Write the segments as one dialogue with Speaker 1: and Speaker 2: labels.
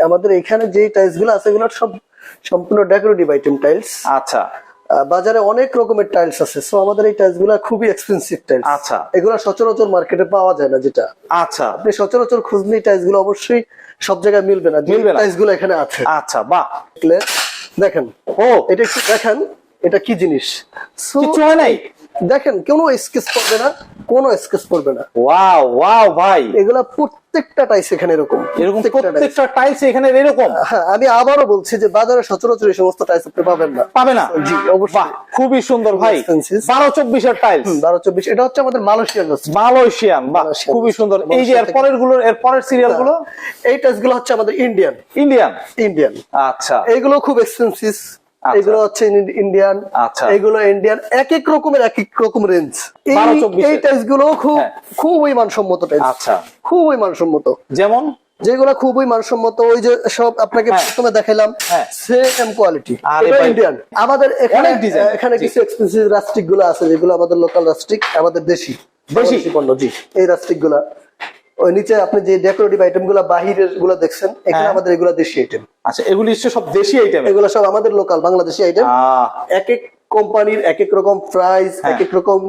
Speaker 1: আমাদের এখানে যে টাইলসগুলো আছে এগুলো সব সম্পূর্ণ ডেকোরেটিভ আইটেম টাইলস
Speaker 2: আচ্ছা।
Speaker 1: বাজারে অনেক রকমের টাইলস আছে সো আমাদের এই টাইলসগুলা খুবই এক্সপেন্সিভ টাইলস
Speaker 2: আচ্ছা।
Speaker 1: এগুলো সচরাচর মার্কেটে পাওয়া যায় না যেটা।
Speaker 2: আচ্ছা।
Speaker 1: আপনি সচরাচর খুঁজলে টাইলসগুলো অবশ্যই সব জায়গায় মিলবে না
Speaker 2: মিলবে।
Speaker 1: টাইলসগুলো এখানে আছে।
Speaker 2: আচ্ছা বাহ।
Speaker 1: দেখেন।
Speaker 2: ও।
Speaker 1: এটা একটু দেখেন এটা কি জিনিস?
Speaker 2: কিছু হয় নাই?
Speaker 1: দেখেন কোনো স্কেচ করবে না কোনো স্কেচ করবে না।
Speaker 2: ওয়াও ওয়াও ভাই।
Speaker 1: এগুলা প্রত্যেকটা টাইস এখানে এরকম।
Speaker 2: এরকম
Speaker 1: প্রত্যেকটা।
Speaker 2: টাইলস এখানে এরকম।
Speaker 1: হ্যাঁ আমি আবারও বলছি যে বাজারে সচরাচর এই সমস্ত টাইস আপনি পাবেন না।
Speaker 2: পাবে না?
Speaker 1: জি অবশ্যই।
Speaker 2: খুবই সুন্দর ভাই। বারো চব্বিশের টাইলস
Speaker 1: বারো চব্বিশ। এটা হচ্ছে আমাদের মালয়েশিয়ান
Speaker 2: মালয়েশিয়ান বাহ খুবই সুন্দর। এই যে এর পরেরগুলোর এর পরের সিরিয়ালগুলো
Speaker 1: এই টাইসগুলো হচ্ছে আমাদের ইন্ডিয়ান
Speaker 2: ইন্ডিয়ান
Speaker 1: ইন্ডিয়ান
Speaker 2: আচ্ছা।
Speaker 1: এগুলো খুব এক্সপেন্সিভ। এগুলো হচ্ছে ইন্ডিয়ান
Speaker 2: আচ্ছা।
Speaker 1: এগুলো ইন্ডিয়ান এক এক রকমের এক এক রকম রেঞ্জ এই
Speaker 2: 12 24
Speaker 1: এই টাইসগুলো খুব
Speaker 2: হ্যাঁ।
Speaker 1: খুবই মানসম্মত টাইস
Speaker 2: আচ্ছা।
Speaker 1: খুবই মানসম্মত।
Speaker 2: যেমন?
Speaker 1: যেগুলো খুবই মানসম্মত ওই যে সব আপনাকে
Speaker 2: হ্যাঁ।
Speaker 1: প্রথমে দেখাইলাম
Speaker 2: হ্যাঁ।
Speaker 1: সেম কোয়ালিটি ইন্ডিয়ান আমাদের এখানে এখানে কিছু এক্সপেন্সিভ রাস্টিকগুলো আছে যেগুলো আমাদের লোকাল রাস্টিক আমাদের দেশি।
Speaker 2: দেশি?
Speaker 1: পণ্য জি। এই রাস্টিকগুলা। ওই নিচে আপনি যে ডেকোরেটিভ আইটেমগুলা বাহিরেরগুলো দেখছেন এখানে
Speaker 2: হ্যাঁ।
Speaker 1: আমাদের এগুলো দেশি আইটেম
Speaker 2: আচ্ছা এগুলি সব দেশি আইটেম
Speaker 1: এগুলো সব আমাদের লোকাল বাংলাদেশি আইটেম এক এক কোম্পানির এক এক রকম প্রাইস। এক এক রকম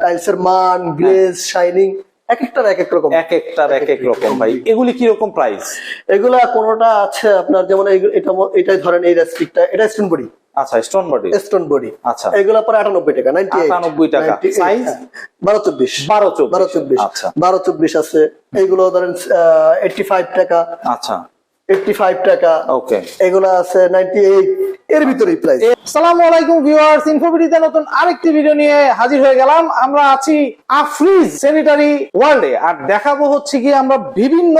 Speaker 1: টাইলসের মান গ্লেজ শাইনিং এক একটার এক এক রকম।
Speaker 2: এক একটার এক এক রকম। ভাই। এগুলি কি রকম প্রাইস
Speaker 1: এগুলা কোনোটা আছে আপনার যেমন এটা এটাই ধরেন এই রেস্ট্রিক্টটা এটা স্টোন বডি
Speaker 2: আচ্ছা স্টোন বডি
Speaker 1: স্টোন বডি
Speaker 2: আচ্ছা।
Speaker 1: এগুলা পরে আটানব্বই টাকা নাইনটি
Speaker 2: 98 টাকা। Size?
Speaker 1: বারো চব্বিশ।
Speaker 2: 12 24
Speaker 1: বারো চব্বিশ।
Speaker 2: আচ্ছা।
Speaker 1: বারো চব্বিশ আছে। এগুলো ধরেন এইটটি ফাইভ টাকা।
Speaker 2: আচ্ছা।
Speaker 1: টাকা।
Speaker 2: ওকে।
Speaker 1: এগুলা আছে এর ভিতরেই প্রাইস
Speaker 2: আসসালামু আলাইকুম ভিউয়ার্স ইনফোভিডিতে নতুন আরেকটি ভিডিও নিয়ে হাজির হয়ে গেলাম। আমরা আছি আফ্রিজ স্যানিটারি ওয়ার্ল্ডে আর দেখাবো হচ্ছে কি আমরা বিভিন্ন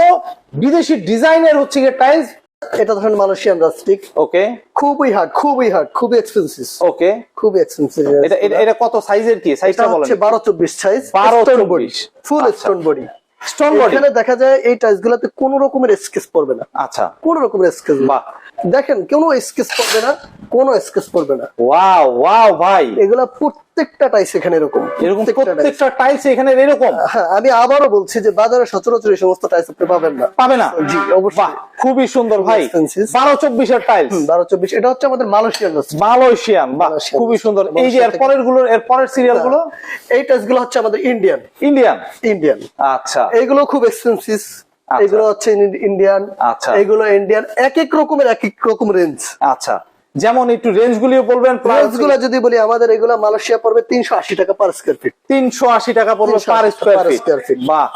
Speaker 2: বিদেশি ডিজাইনের হচ্ছে কি টাইলস
Speaker 1: এটা ধরেন মালয়েশিয়ান রাস্টিক
Speaker 2: ওকে
Speaker 1: খুবই হার্ড খুবই হার্ড খুবই এক্সপেন্সিভ
Speaker 2: ওকে
Speaker 1: খুবই এক্সপেন্সিভ
Speaker 2: এটা এটা কত সাইজের কি? সাইজটা বলেন।
Speaker 1: হচ্ছে বারো চব্বিশ সাইজ
Speaker 2: 12
Speaker 1: বডি
Speaker 2: 24
Speaker 1: ফুল। স্টোন বডি
Speaker 2: স্টোন বডি
Speaker 1: এখানে দেখা যায় এই টাইলস গুলাতে কোন রকমের স্কেচ পড়বে না।
Speaker 2: আচ্ছা।
Speaker 1: কোন রকমের স্কেচ
Speaker 2: বাহ।
Speaker 1: দেখেন কোনো স্কেচ পড়বে না কোনো স্কেচ পড়বে না।
Speaker 2: ওয়াও ওয়াও ভাই।
Speaker 1: এগুলা প্রত্যেকটা টাইস এখানে এরকম।
Speaker 2: এরকম
Speaker 1: প্রত্যেকটা
Speaker 2: টাইলস এখানে এরকম?
Speaker 1: হ্যাঁ আমি আবারও বলছি যে বাজারে সচরাচর এই সমস্ত টাইস আপনি পাবেন না।
Speaker 2: পাবে না?
Speaker 1: জি অবশ্যই।
Speaker 2: খুবই সুন্দর ভাই। বারো চব্বিশের টাইলস
Speaker 1: বারো চব্বিশ। এটা হচ্ছে আমাদের মালয়েশিয়ান
Speaker 2: মালয়েশিয়ান খুবই সুন্দর। এই যে এর পরেরগুলোর এর পরের সিরিয়ালগুলো
Speaker 1: এই টাইসগুলো হচ্ছে আমাদের ইন্ডিয়ান
Speaker 2: ইন্ডিয়ান
Speaker 1: ইন্ডিয়ান
Speaker 2: আচ্ছা।
Speaker 1: এইগুলো খুব এক্সপেন্সিভ
Speaker 2: আচ্ছা।
Speaker 1: এগুলো হচ্ছে ইন্ডিয়ান
Speaker 2: আচ্ছা।
Speaker 1: এগুলো ইন্ডিয়ান এক এক রকমের এক এক রকম রেঞ্জ
Speaker 2: আচ্ছা। যেমন একটু রেঞ্জ গুলিও বলবেন
Speaker 1: প্রাইসগুলো যদি বলি আমাদের এগুলো মালয়েশিয়া পড়বে তিনশো আশি টাকা পার স্কোয়ার ফিট
Speaker 2: তিনশো আশি টাকা পড়বে
Speaker 1: 380
Speaker 2: পার স্কোয়ার ফিট বাহ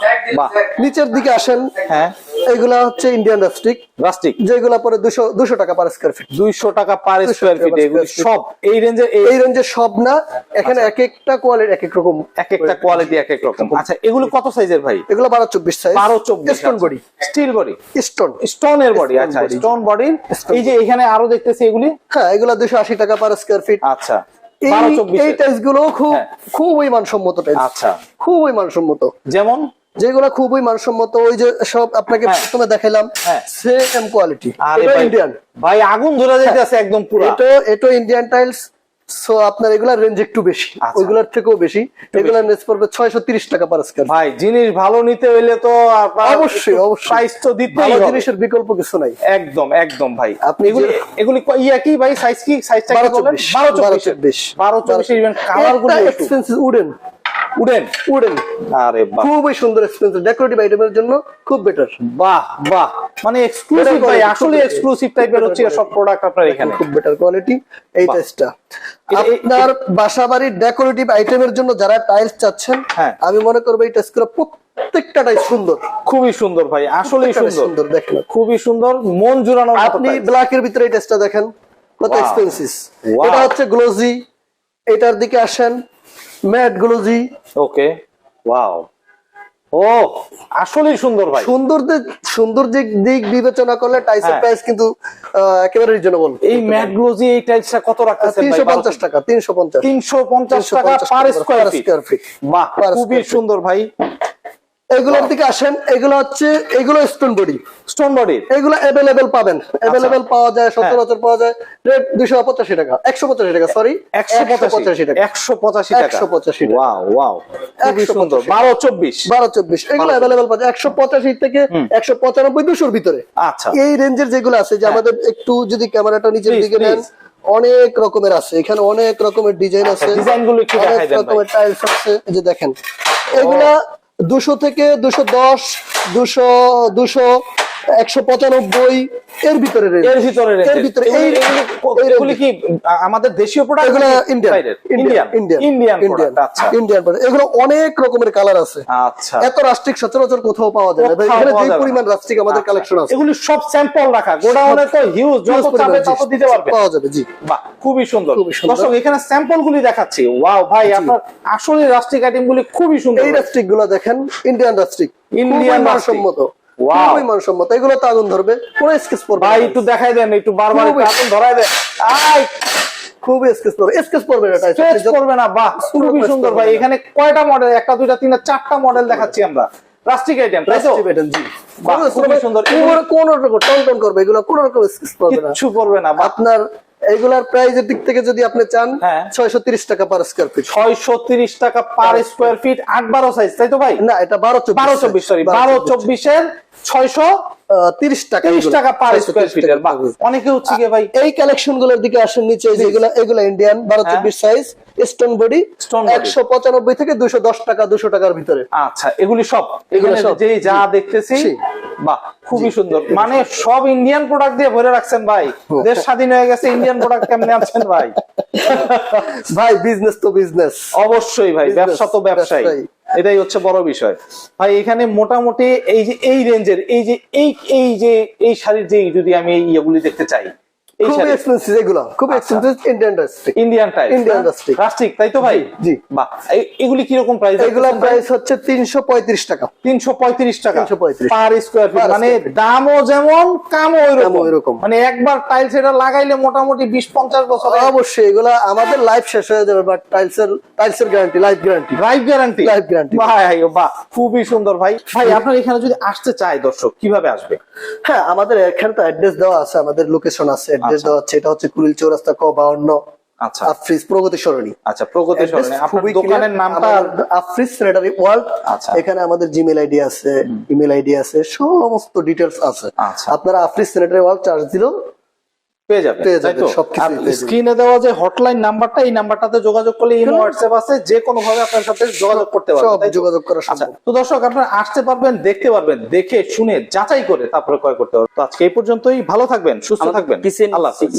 Speaker 1: নিচের দিকে আসেন।
Speaker 2: হ্যাঁ।
Speaker 1: এগুলা হচ্ছে ইন্ডিয়ান রাস্টিক
Speaker 2: রাস্টিক
Speaker 1: যেগুলা পরে দুশো দুশো টাকা পার স্কোয়ার ফিট
Speaker 2: দুইশো টাকা পার
Speaker 1: 200
Speaker 2: স্কোয়ার ফিট এগুলি। সব এই রেঞ্জে
Speaker 1: এই রেঞ্জে সব না এখানে এক একটা কোয়ালিটি এক এক রকম।
Speaker 2: এক একটা কোয়ালিটি এক এক রকম। আচ্ছা এগুলো কত সাইজের ভাই?
Speaker 1: এগুলো বারো চব্বিশ সাইজ
Speaker 2: বারো চব্বিশ
Speaker 1: stone body
Speaker 2: steel body
Speaker 1: stone
Speaker 2: স্টোনের বডি আচ্ছা। স্টোন বডির
Speaker 1: Stone
Speaker 2: এই যে এখানে আরও দেখতেছি এগুলি?
Speaker 1: হ্যাঁ এগুলো দুশো আশি টাকা পার স্কোয়ার ফিট
Speaker 2: আচ্ছা।
Speaker 1: এই টাইলসগুলো খুব
Speaker 2: হ্যাঁ।
Speaker 1: খুবই মানসম্মত টাইলস
Speaker 2: আচ্ছা।
Speaker 1: খুবই মানসম্মত।
Speaker 2: যেমন?
Speaker 1: যেগুলো খুবই মানসম্মত ওই যে সব আপনাকে
Speaker 2: হ্যাঁ।
Speaker 1: প্রথমে দেখাইলাম
Speaker 2: হ্যাঁ।
Speaker 1: সেম কোয়ালিটি এটা ইন্ডিয়ান
Speaker 2: ভাই আগুন ধরে যাইতেছে একদম পুরো।
Speaker 1: এটা এটা ইন্ডিয়ান টাইলস সো আপনার এগুলা রেঞ্জ একটু বেশি।
Speaker 2: আচ্ছা।
Speaker 1: ওইগুলোর থেকেও বেশি। এগুলা রেঞ্জ পড়বে ছয়শো তিরিশ টাকা পার স্কোয়ার
Speaker 2: ভাই জিনিস ভালো নিতে হইলে তো
Speaker 1: অবশ্যই, অবশ্যই।
Speaker 2: প্রাইস তো দিতেই
Speaker 1: ভালো। জিনিসের বিকল্প কিছু নাই।
Speaker 2: একদম একদম ভাই।
Speaker 1: আপনি
Speaker 2: এগুলি এগুলি ক- ইয়া কি ভাই? সাইজ কি? সাইজটা কি বলেন?
Speaker 1: চব্বিশ।
Speaker 2: বারো
Speaker 1: বারো
Speaker 2: চব্বিশ।
Speaker 1: চব্বিশ
Speaker 2: বারো চব্বিশ ইভেন কালারগুলো একটু।
Speaker 1: Expensive wooden
Speaker 2: wooden
Speaker 1: wooden.
Speaker 2: আরে বাহ।
Speaker 1: খুবই সুন্দর এক্সপেন্সিভ ডেকোরেটিভ আইটেমের জন্য খুব বেটার
Speaker 2: বাহ বাহ। মানে এক্সক্লুসিভ ভাই আসলে এক্সক্লুসিভ টাইপের হচ্ছে সব প্রোডাক্ট আপনার এখানে।
Speaker 1: খুব বেটার কোয়ালিটি এই। টেস্টটা আপনার বাসা বাড়ির ডেকোরেটিভ আইটেমের জন্য যারা টাইলস চাচ্ছেন
Speaker 2: হ্যাঁ।
Speaker 1: আমি মনে করব এই টেস্টগুলো প্রত্যেকটা টাইলস সুন্দর।
Speaker 2: খুবই সুন্দর ভাই আসলেই
Speaker 1: প্রত্যেকটা
Speaker 2: সুন্দর।
Speaker 1: দেখেন।
Speaker 2: খুবই সুন্দর মন জুড়ানোর মতো
Speaker 1: আপনি
Speaker 2: tiles।
Speaker 1: ব্ল্যাক এর ভিতরে এই টেস্টটা দেখেন কত
Speaker 2: Wow.
Speaker 1: এটা হচ্ছে গ্লোজি এটার দিকে আসেন ম্যাট গ্লোজি
Speaker 2: ওকে ওয়াও। ও আসলেই সুন্দর ভাই।
Speaker 1: সুন্দর দিক সুন্দর দিক দিক বিবেচনা করলে টাইসের
Speaker 2: হ্যাঁ।
Speaker 1: প্রাইস কিন্তু আহ, একেবারে রিজনেবল
Speaker 2: এই ম্যাট গ্লোজি এই টাইলসটা কত রাখতেছেন
Speaker 1: তিনশো পঞ্চাশ টাকা তিনশো পঞ্চাশ।
Speaker 2: তিনশো পঞ্চাশ টাকা পার স্কোয়ার ফিট বাহ খুবই সুন্দর ভাই।
Speaker 1: এগুলোর দিকে আসেন এগুলো হচ্ছে এগুলো স্টোন বডি
Speaker 2: স্টোন বডি
Speaker 1: এগুলো অ্যাভেলেবেল পাবেন অ্যাভেলেবেল পাওয়া যায় সচরাচর পাওয়া যায় রেট দুশো পঁচাশি টাকা একশো পঁচাশি টাকা সরি
Speaker 2: একশো পঁচাশি
Speaker 1: টাকা।
Speaker 2: একশো পঁচাশি টাকা।
Speaker 1: 185 টাকা।
Speaker 2: ওয়াও ওয়াও খুবই সুন্দর। বারো চব্বিশ।
Speaker 1: বারো চব্বিশ এগুলো অ্যাভেলেবেল পাওয়া যায়। একশো পঁচাশি থেকে একশো পঁচানব্বই দুশোর ভিতরে।
Speaker 2: আচ্ছা।
Speaker 1: এই রেঞ্জের যেগুলো আছে যে আমাদের একটু যদি ক্যামেরাটা নিচের দিকে নেন অনেক রকমের আছে। এখানে অনেক রকমের ডিজাইন
Speaker 2: আচ্ছা,
Speaker 1: আছে।
Speaker 2: design গুলো একটু দেখাই দেন ভাই।
Speaker 1: রকমের টাইলস আছে। যে দেখেন এগুলা দুশো থেকে দুশো দশ দুশো দুশো একশো পঁচানব্বই এর ভিতরে
Speaker 2: এর ভিতরে
Speaker 1: এর ভিতরে এই এই
Speaker 2: কি আমাদের দেশীয় প্রোডাক্ট
Speaker 1: এগুলো Indian
Speaker 2: Indian Indian Indian
Speaker 1: Indian
Speaker 2: product আচ্ছা।
Speaker 1: এগুলো অনেক রকমের কালার আছে।
Speaker 2: আচ্ছা।
Speaker 1: এত রাস্ট্রিক সচরাচর কোথাও পাওয়া যায় না। এখানে যে পরিমাণ রাস্ট্রিক আমাদের
Speaker 2: আচ্ছা।
Speaker 1: কালেকশন আছে।
Speaker 2: এগুলি সব স্যাম্পল রাখা। গোডাউনে তো হিউজ যত চাবে তত দিতে পারবে।
Speaker 1: পাওয়া যাবে জি।
Speaker 2: বাহ খুবই সুন্দর। দর্শক এখানে স্যাম্পল গুলি দেখাচ্ছি। ওয়াও ভাই আপনার আসলে রাষ্ট্রিক আইটেম গুলি খুবই সুন্দর।
Speaker 1: এই রাস্ট্রিকগুলো দেখেন ইন্ডিয়ান রাস্ট্রিক
Speaker 2: ইন্ডিয়ান
Speaker 1: মানসম্মত. খুবই মানসম্মত। এগুলো তো আগুন ধরবে কোনো স্কেচ পড়বে
Speaker 2: ভাই একটু দেখাই দেন একটু বারবার হাতুন ধরাই দেন। আই
Speaker 1: খুবই স্কেচ পড়বে স্কেচ পড়বে টাইপ
Speaker 2: স্ট্রেচ করবে না বাহ খুবই সুন্দর ভাই। এখানে কয়টা মডেল একটা দুইটা তিনটা চারটা মডেল দেখাচ্ছি আমরা। প্লাস্টিক আইটেম তাই তো?
Speaker 1: জি।
Speaker 2: বাহ, খুবই সুন্দর।
Speaker 1: কোন রকম টন টন করবে এগুলো কোন রকম স্কেচ পড়বে না।
Speaker 2: কিচ্ছু করবে না
Speaker 1: আপনার এগুলার প্রাইজের দিক থেকে যদি আপনি চান
Speaker 2: হ্যাঁ।
Speaker 1: ছয়শো তিরিশ টাকা পার স্কোয়ার ফিট
Speaker 2: ছয়শো তিরিশ টাকা পার স্কোয়ার ফিট আট বারো সাইজ তাই তো ভাই?
Speaker 1: না এটা বারো
Speaker 2: বারো চব্বিশ সরি বারো চব্বিশের ছয়শো
Speaker 1: তিরিশ টাকা
Speaker 2: টাকা পার স্কোয়ার ফিটের
Speaker 1: টাকা।
Speaker 2: বাহ।
Speaker 1: পার।
Speaker 2: অনেকে হচ্ছে গিয়ে ভাই
Speaker 1: এই কালেকশনগুলোর দিকে আসেন নিচে এই যে এগুলা এগুলা ইন্ডিয়ান বারো
Speaker 2: হ্যাঁ।
Speaker 1: চব্বিশ সাইজ স্টোন বডি একশো পঁচানব্বই থেকে দুশো দশ টাকা দুশো টাকার ভিতরে।
Speaker 2: আচ্ছা এগুলি সব।
Speaker 1: এগুলো
Speaker 2: যে যা দেখতেছি। বাহ খুবই সুন্দর। মানে সব। ইন্ডিয়ান প্রোডাক্ট দিয়ে ভরে রাখছেন ভাই। দেশ স্বাধীন হয়ে গেছে ইন্ডিয়ান প্রোডাক্ট কেমনে আছেন ভাই?
Speaker 1: ভাই বিজনেস তো বিজনেস
Speaker 2: অবশ্যই ভাই ব্যবসা তো ব্যবসায়ী। এটাই হচ্ছে বড় বিষয়। ভাই, এখানে মোটামুটি এই যে এই রেঞ্জের এই যে এই এই যে এই শাড়ির যে যদি আমি এই ইয়েগুলি দেখতে চাই
Speaker 1: খুব এক্সপেন্সিভ এগুলো। খুব। Expensive Indian rustic
Speaker 2: Indian type
Speaker 1: Indian rustic।
Speaker 2: Rustic তাই তো ভাই?
Speaker 1: জি।
Speaker 2: বাহ। এগুলি কীরকম প্রাইস
Speaker 1: এগুলোর প্রাইস হচ্ছে তিনশো পঁয়ত্রিশ টাকা।
Speaker 2: তিনশো পঁয়ত্রিশ টাকা।
Speaker 1: 335
Speaker 2: পার স্কোয়ার ফিট মানে দামও যেমন কামও ওইরকম। মানে একবার টাইলস এটা লাগাইলে মোটামুটি বিশ পঞ্চাশ বছর
Speaker 1: অবশ্যই। এগুলা আমাদের লাইফ শেষ হয়ে যাবে বাট টাইলসের টাইলসের guarantee life guarantee
Speaker 2: life guarantee
Speaker 1: Life guarantee।
Speaker 2: ভাই বাহ। খুবই সুন্দর ভাই। ভাই আপনার এখানে যদি আসতে চায় দর্শক কীভাবে আসবে?
Speaker 1: হ্যাঁ আমাদের এখানে তো অ্যাড্রেস দেওয়া আছে আমাদের লোকেশন আছে অ্যাড্রেস
Speaker 2: আচ্ছা।
Speaker 1: দেওয়া আছে এটা হচ্ছে কুড়িল চৌরাস্তা ক বাউন্ন।
Speaker 2: আচ্ছা।
Speaker 1: আফ্রিজ প্রগতি সরণি।
Speaker 2: আচ্ছা প্রগতি সরণি। আপনার দোকানের নামটা
Speaker 1: আফ্রিজ স্যানিটারি ওয়ার্ল্ড।
Speaker 2: আচ্ছা।
Speaker 1: এখানে আমাদের জিমেল আইডি আছে ইমেল আইডি আছে সমস্ত ডিটেইলস আছে।
Speaker 2: আচ্ছা।
Speaker 1: আপনারা আফ্রিজ স্যানিটারি ওয়ার্ল্ড চার্জ দিলেও
Speaker 2: পেয়ে যাবে
Speaker 1: পেয়ে
Speaker 2: তাই
Speaker 1: যাবেন, পেয়ে যাবেন।
Speaker 2: স্ক্রিনে দেওয়া যে হটলাইন নাম্বারটা এই নাম্বারটাতে যোগাযোগ করলে ইমো হোয়াটসঅ্যাপ আছে যে কোনো ভাবে আপনার সাথে যোগাযোগ করতে পারবেন
Speaker 1: সব যোগাযোগ করা
Speaker 2: আচ্ছা
Speaker 1: সম্ভব।
Speaker 2: তো দর্শক আপনারা আসতে পারবেন দেখতে পারবেন দেখে শুনে যাচাই করে তারপরে ক্রয় করতে পারবেন তো আজকে এই পর্যন্তই ভালো থাকবেন সুস্থ থাকবেন। আল্লাহ হাফিজ।